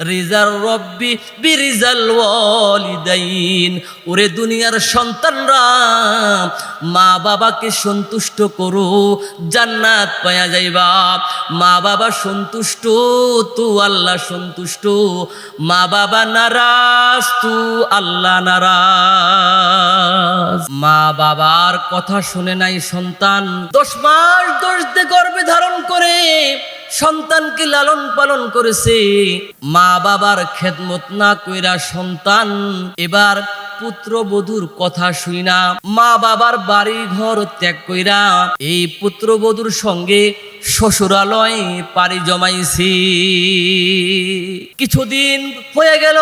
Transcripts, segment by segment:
রিজার রব্বি বিরিজাল ওয়ালিদাইন। ওরে দুনিয়ার সন্তানরা মা বাবাকে সন্তুষ্ট করো, জান্নাত পায়া যাইবা। মা বাবা সন্তুষ্ট, তু আল্লাহ সন্তুষ্ট। মা বাবা নারাজ, তু আল্লাহ নারাজ। মা বাবার কথা শুনে নাই সন্তান। দশ মাস দশ দে গর্ভে ধারণ করে সন্তানকে লালন পালন করেছে। মা বাবার খেদমত না কইরা সন্তান, এবার পুত্র বধুর কথা শুই না। মা বাবার বাড়ি ঘর ত্যাগ কইরা এই পুত্র বধুর সঙ্গে শ্বশুরালয় পাড়ি জমাইছি। কিছুদিন হয়ে গেল,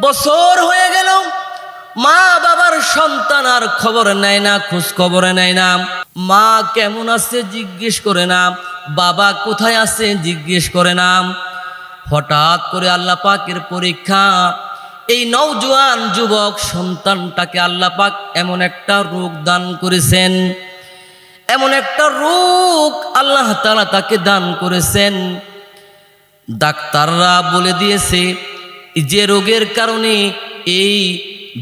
বছর হয়ে গেল মা বাবার সন্তান আর খবর নেয় না, খোঁজ খবর নেয় না। মা কেমন আছে জিজ্ঞেস করে না, বাবা কোথায় আছে জিজ্ঞেস করে না। হঠাৎ করে আল্লাহ পাকের পরীক্ষা, এই নওজোয়ান যুবক সন্তানটাকে আল্লাহ পাক এমন একটা রোগ দান করেছেন। এমন একটা রোগ আল্লাহ তাআলা তাকে দান করেছেন। ডাক্তাররা বলে দিয়েছে, যে রোগের কারণে এই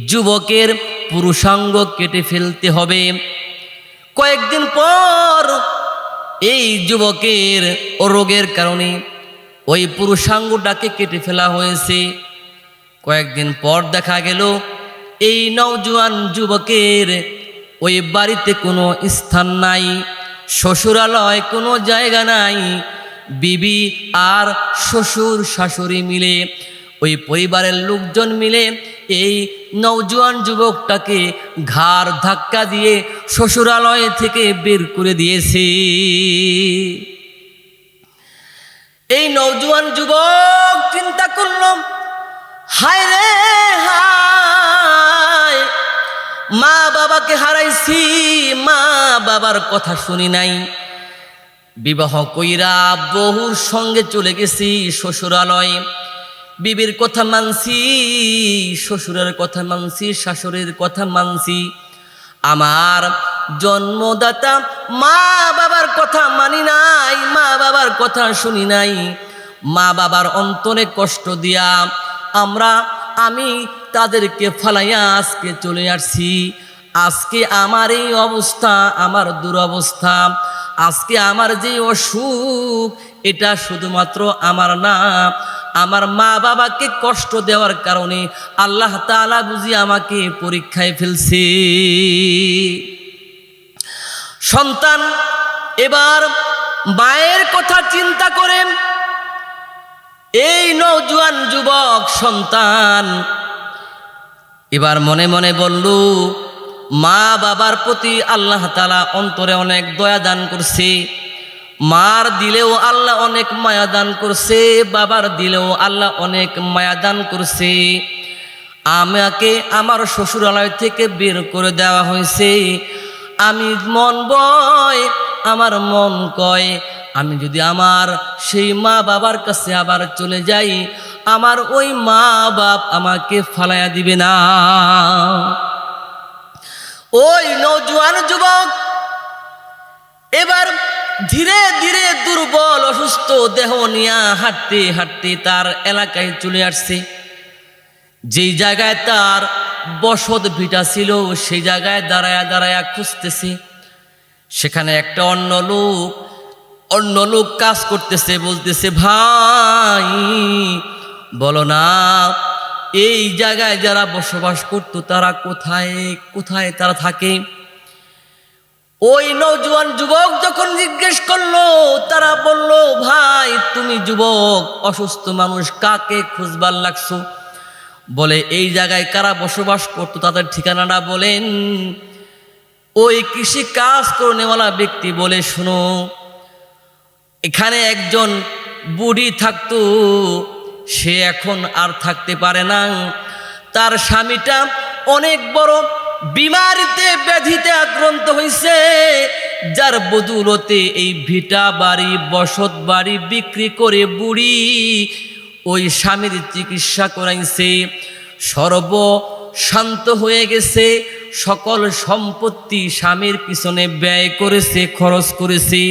যুবকের পুরুষাঙ্গ কেটে ফেলতে হবে। কয়েকদিন পর এই যুবকের রোগের কারণে ওই পুরুষাঙ্গটাকে কেটে ফেলা হয়েছে। কয়েকদিন পর দেখা গেল, এই নওজোয়ান যুবকের ওই বাড়িতে কোনো স্থান নাই, শ্বশুরালয় কোনো জায়গা নাই, বিবি আর শ্বশুর শাশুড়ি মিলে, ওই পরিবারের লোকজন মিলে এই নওজোয়ান যুবকটাকে ঘাড় ধাক্কা দিয়ে শ্বশুরালয় থেকে বের করে দিয়েছে। এই নওজোয়ান যুবক চিন্তা করলাম হায় রে, হায়, মা বাবাকে হারাইছি, মা বাবার কথা শুনি নাই। বিবাহ কইরা বহুর সঙ্গে চলে গেছি শ্বশুরালয়। বিবির কথা মানছি, শ্বশুরের কথা মানছি, শাশুড়ির কথা মানছি। আমার জন্মদাতা মা বাবার কথা মানি নাই, মা বাবার কথা শুনি নাই। মা বাবার অন্তরে কষ্ট দিয়া আমরা, আমি তাদেরকে ফালাইয়া আজকে চলে আসছি। আজকে আমার এই অবস্থা, আমার দুরবস্থা, আজকে আমার যে অসুখ এটা শুধুমাত্র আমার না, আমার মা বাবাকে কষ্ট দেওয়ার কারণে আল্লাহ তালা বুঝি আমাকে পরীক্ষায় ফেলছে। সন্তান, এবার মায়ের কথা চিন্তা করেন এই নৌজুয়ান যুবক সন্তান, এবার মনে মনে বলল, মা বাবার প্রতি আল্লাহ তালা অন্তরে অনেক দয়া দান করছে। মার দিলেও আল্লাহ অনেক মায়া দান করছে, বাবার দিলেও আল্লাহ অনেক মায়া দান করছে। আমাকে আমার শ্বশুরালয় থেকে বের করে দেওয়া হয়েছে। আমি মন বয়, আমার মন কয়, আমি যদি আমার সেই মা বাবার কাছে আবার চলে যাই, আমার ওই মা বাপ আমাকে ফালাইয়া দিবে না। ওই নৌজোয়ান যুবক, এবার ধীরে ধীরে দুর্বল, অসুস্থ দেহ নিয়া হাঁটতে হাঁটতে তার এলাকায় চলে আসছে। যেই জায়গায় তার বসত ভিটা ছিল, সেই জায়গায় দাঁড়ায়া দাঁড়ায়া খুঁজতেছে। সেখানে একটা অন্য লোক অন্য লোক কাজ করতেছে, বলতেছে, ভাই, বলো না, এই জায়গায় যারা বসবাস করতো তারা কোথায় কোথায় তারা থাকে? ওই নৌজওয়ান যুবক যখন জিজ্ঞেস করল, তারা বলল, ভাই, তুমি যুবক, অসুস্থ মানুষ, কাকে খুঁজবার লাগছো? বলে, এই জায়গায় কারা বসবাস করতো তাদের ঠিকানাটা বলেন। ওই কৃষি কাজ করে ব্যক্তি বলে, শোনো, এখানে একজন বুড়ি থাকতো, সে এখন আর থাকতে পারে না। তার স্বামীটা অনেক বড় বিমারিতে ব্যাধিতে আক্রান্ত হয়েছে যার বদুলতে এই ভিটা বাড়ি, বসত বাড়ি বিক্রি করে বুড়ি ওই স্বামীর চিকিৎসা করাইছে। সর্ব শান্ত হয়ে গেছে, সকল সম্পত্তি স্বামীর পিছনে ব্যয় করেছে, খরচ করেছে।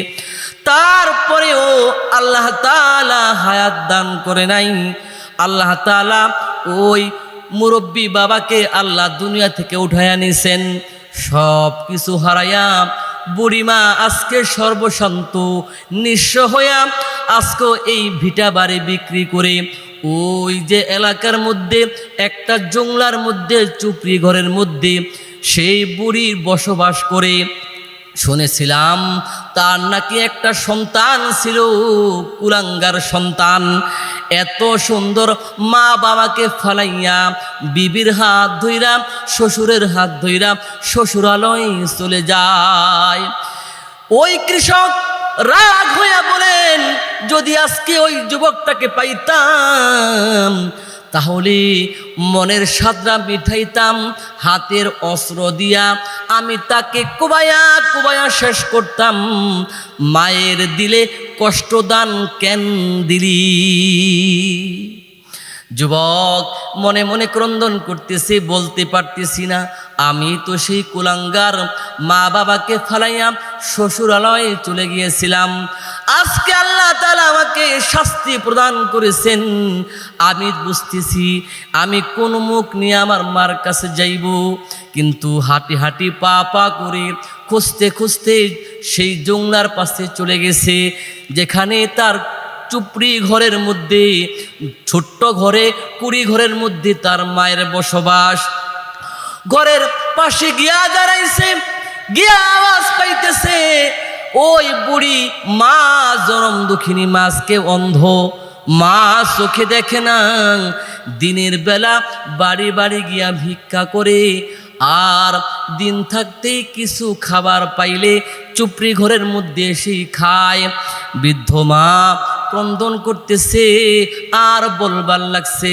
তারপরেও আল্লাহ তাআলা হায়াত দান করে নাই। আল্লাহ তালা ওই মুরব্বী বাবাকে আল্লাহ দুনিয়া থেকে উঠাইয়া নিছেন। সব কিছু হারাইয়া বুড়িমা আজকে সর্বশান্ত, নিঃস্ব হইয়া আজকে এই ভিটা বাড়ি বিক্রি করে ওই যে এলাকার মধ্যে, একটা জংলার মধ্যে, চুপড়ি ঘরের মধ্যে সেই বুড়ির বসবাস করে। শুনেছিলাম, তার নাকি একটা সন্তান ছিল, কুলাঙ্গার সন্তান। এত সুন্দর মা বাবাকে ফালাইয়া, বিবির হাত ধইরা, শ্বশুরের হাত ধইরা শ্বশুরালয় চলে যায়। ওই কৃষক রাগ হইয়া বলেন, যদি আজকে ওই যুবকটাকে পাইতাম তাহলে মনের সাদরা মিঠাইতাম, হাতের অস্ত্র দিয়া আমি তাকে কুবায়া কুবায়া শেষ করতাম। মায়ের দিলে কষ্টদান কেন দিলি? যুবক, মনে মনে ক্রন্দন করতেছে, বলতে পারতেছি না। আমি তো সেই কুলাঙ্গার মা বাবাকে ফালাইয়া শ্বশুরালয়ে চলে গিয়েছিলাম। আজকে আল্লাহ তালা আমাকে শাস্তি প্রদান করেছেন। আমি বুঝতেছি, আমি কোন মুখ নিয়ে আমার মার কাছে যাইব, কিন্তু হাঁটি হাঁটি পা পা করে খুঁজতে খুঁজতে সেই জংলার পাশে চলে গেছে, যেখানে তার চুপড়ি ঘরের মধ্যে, ছোট্ট ঘরে, কুড়ি ঘরের মধ্যে তার মায়ের বসবাস। ঘরের পাশে গিয়া দাঁড়াইছে, গিয়া আওয়াজ পাইতেছে, ওই বুড়ি মা, জনম দুঃখিনী মাছকে অন্ধ, মা চোখে দেখে না। দিনের বেলা বাড়ি বাড়ি গিয়া ভিক্ষা করে, আর দিন থাকতেই কিছু খাবার পাইলে চুপড়ি ঘরের মধ্যে এসেই খায়। বৃদ্ধ মা ক্রন্দন করতেছে, আর বলবার লাগছে,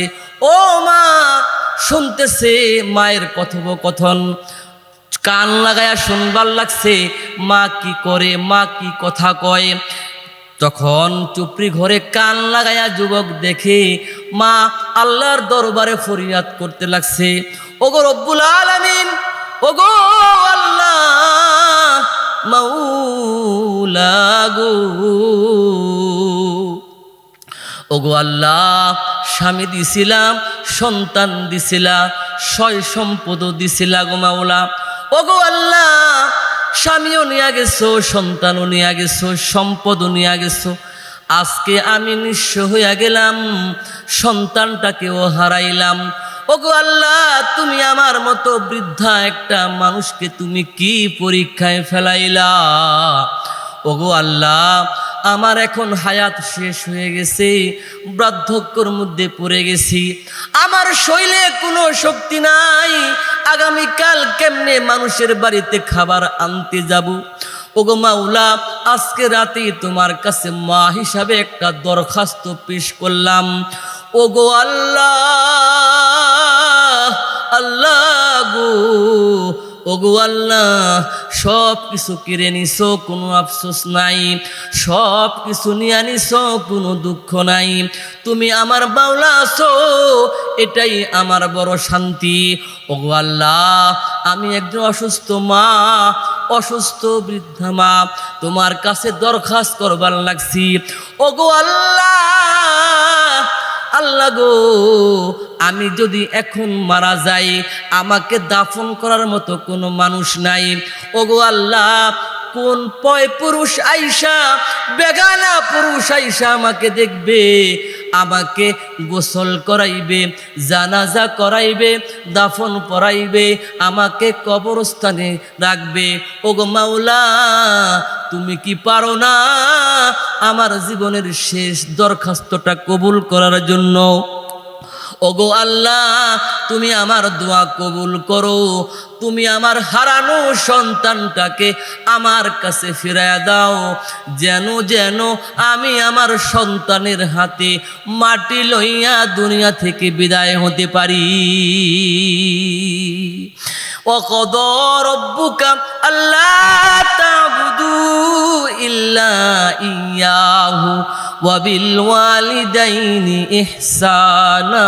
ও মা শুনতেছে মায়ের কথোপকথন। কান লাগায়া শুনবার লাগছে, মা কি করে, মা কি কথা কয়। তখন চুপড়ি ঘরে কান লাগায়া যুবক দেখে, মা আল্লাহর দরবারে ফরিয়াদ করতে লাগছে। ওগো রব্বুল আলামিন, ওগো আল্লাহ মাউলা গো। ওগো আল্লাহ স্বামী দিছিলাম সন্তান দিছিলা, সয় সম্পদ দিছিলা গো মাওলা। ওগো আল্লাহ, স্বামীও নিয়ে গেছো, সন্তানও নিয়ে গেছো, সম্পদও নিয়ে গেছো। আজকে আমি নিঃস্ব হইয়া গেলাম, সন্তানটাকেও হারাইলাম। ওগো আল্লাহ, তুমি আমার মতো বৃদ্ধা একটা মানুষকে তুমি কি পরীক্ষায় ফেলাইলা? ওগো আল্লাহ আমার এখন হায়াত শেষ হয়ে গেছে বার্ধক্যর মধ্যে পড়ে গেছি। আমার শৈলে কোনো শক্তি নাই, আগামীকাল কেমনে মানুষের বাড়িতে খাবার আনতে যাব? ওগো মাওলা, আজকে রাতে তোমার কাছে মা হিসাবে একটা দরখাস্ত পেশ করলাম। ওগো আল্লাহ আল্লাহ গো, ওগো আল্লাহ সব কিছু কিনে নিছো, কোনো আফসোস নাই। সব কিছু নিয়ে নিছো, কোনো দুঃখ নাই। তুমি আমার বাউলা আছো, এটাই আমার বড় শান্তি। ওগো আল্লাহ, আমি একজন অসুস্থ মা, অসুস্থ বৃদ্ধা মা। তোমার কাছে দরখাস্ত করবার লাগছি। ওগো আল্লাহ আল্লাহ গো আমি যদি এখন মারা যাই, আমাকে দাফন করার মতো কোনো মানুষ নাই। ওগো আল্লাহ, কোন পয় পুরুষ আইসা, বেগানা পুরুষ আইসা আমাকে দেখবে, আমাকে গোসল করাইবে, জানাজা করাইবে, দাফন পরাইবে, আমাকে কবরস্থানে রাখবে। ওগো মাওলা, তুমি কি পারো না আমার জীবনের শেষ দরখাস্তটা কবুল করার জন্য? ওগো আল্লাহ তুমি আমার দোয়া কবুল করো। তুমি আমার হারানো সন্তানটাকে আমার কাছে ফিরাইয়া দাও যেন যেন আমি আমার সন্তানের হাতে মাটি লইয়া দুনিয়া থেকে বিদায় হতে পারি وقضى ربك ألا تعبدوا إلا إياه وبالوالدين إحسانا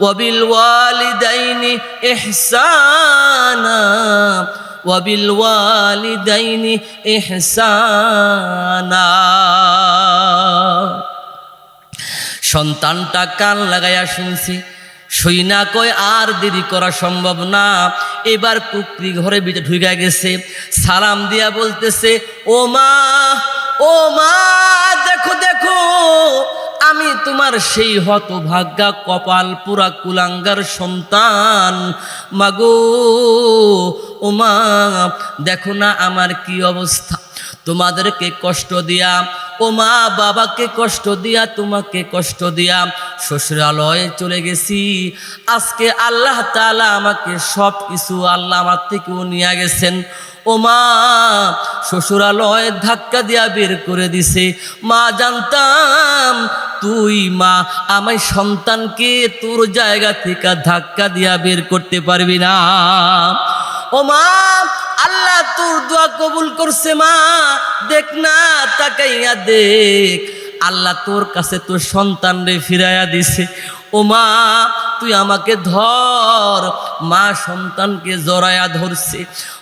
وبالوالدين إحسانا وبالوالدين إحسانا সন্তানটা কান লাগাইয়া শুনছি সইনা কয় আর দেরি করা সম্ভব না এবার কুকরি ঘরে ভিতরে ঢুকে গেছে সালাম দিয়া বলতেছে ও মা ও মা দেখো দেখো আমি তোমার সেই হতভাগ্যা কপাল পুরা কুলাঙ্গার সন্তান। মাগো, ও মা, দেখো না আমার কি অবস্থা। তোমাদেরকে কষ্ট দিয়া, ও মা বাবাকে কষ্ট দিয়া, তোমাকে কষ্ট দিয়া শ্বশুরালয়ে চলে গেছি। আজকে আল্লাহ তাআলা আমাকে সব কিছু আল্লাহ আমার থেকেও নিয়ে গেছেন। ও মা শ্বশুরালয় ধাক্কা দিয়া বের করে দিছে। মা, জানতাম তুই মা, আমার সন্তানকে তোর জায়গা থেকে ধাক্কা দিয়া বের করতে পারবি না। ও মা আল্লাহ তোর দোয়া কবুল করছে মা, দেখ না, তাকাইয়া দেখ। আল্লাহ তোর কাছে তোর সন্তান রে ফিরাইয়া দিছে। ও মা তুই আমাকে ধর, মা সন্তানকে জড়ায়া ধরছে।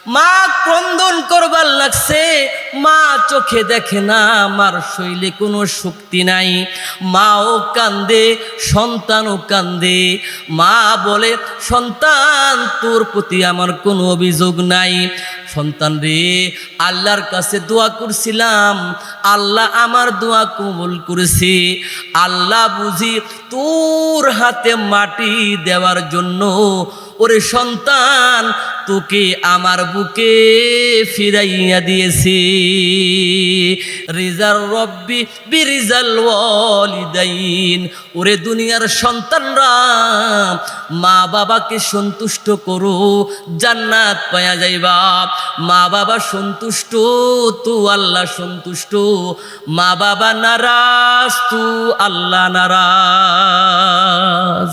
মা ক্রন্দন করবার লাগছে। মা চোখে দেখে না আমার শৈলে কোনো শক্তি নাই। মাও কান্দে, সন্তানও কান্দে। মা বলে, সন্তান, তোর প্রতি আমার কোনো অভিযোগ নাই। সন্তান রে, আল্লাহর কাছে দোয়া করছিলাম। আল্লাহ আমার দোয়া কবুল করেছে। আল্লাহ বুঝি তোর হাতে মাটি দেওয়ার জন্য ওরে সন্তান, তোকে আমার বুকে ফিরাইয়া দিয়েছি। রিজাল রব্বি বিরিজাল ওয়ালিদাইন। ওরে দুনিয়ার সন্তানরা, মা বাবাকে সন্তুষ্ট করো, জান্নাত পায়া যাইবা। মা বাবা সন্তুষ্ট, তু আল্লাহ সন্তুষ্ট। মা বাবা নারাজ, তু আল্লাহ নারাজ।